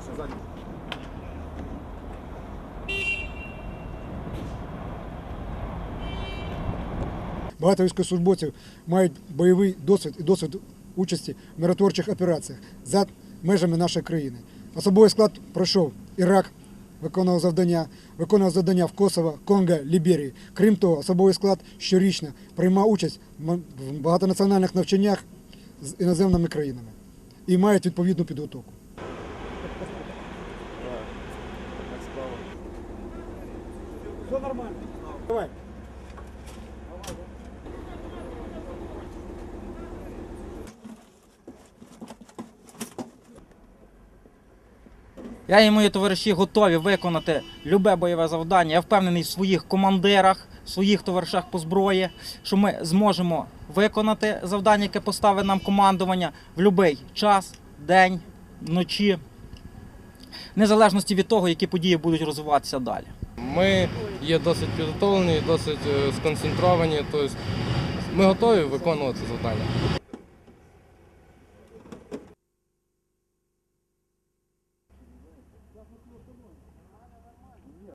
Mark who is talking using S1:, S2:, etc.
S1: Прошу, ззаді.
S2: Багато військовослужбовців мають бойовий досвід і досвід участі в миротворчих операціях за межами нашої країни. Особовий склад пройшов Ірак, виконував завдання, виконував завдання в Косово, Конго, Ліберії. Крім того, особовий склад щорічно приймав участь в багатонаціональних навчаннях з іноземними країнами і мають відповідну підготовку. Все нормально. Давай.
S3: Я і мої товариші готові виконати любе бойове завдання. Я впевнений в своїх командирах, в своїх товаришах по зброї, що ми зможемо виконати завдання, яке поставить нам командування в будь-який час, день, вночі, незалежності від того, які події будуть розвиватися далі.
S4: Ми є досить підготовлені, досить е, сконцентровані, тобто ми готові виконувати завдання.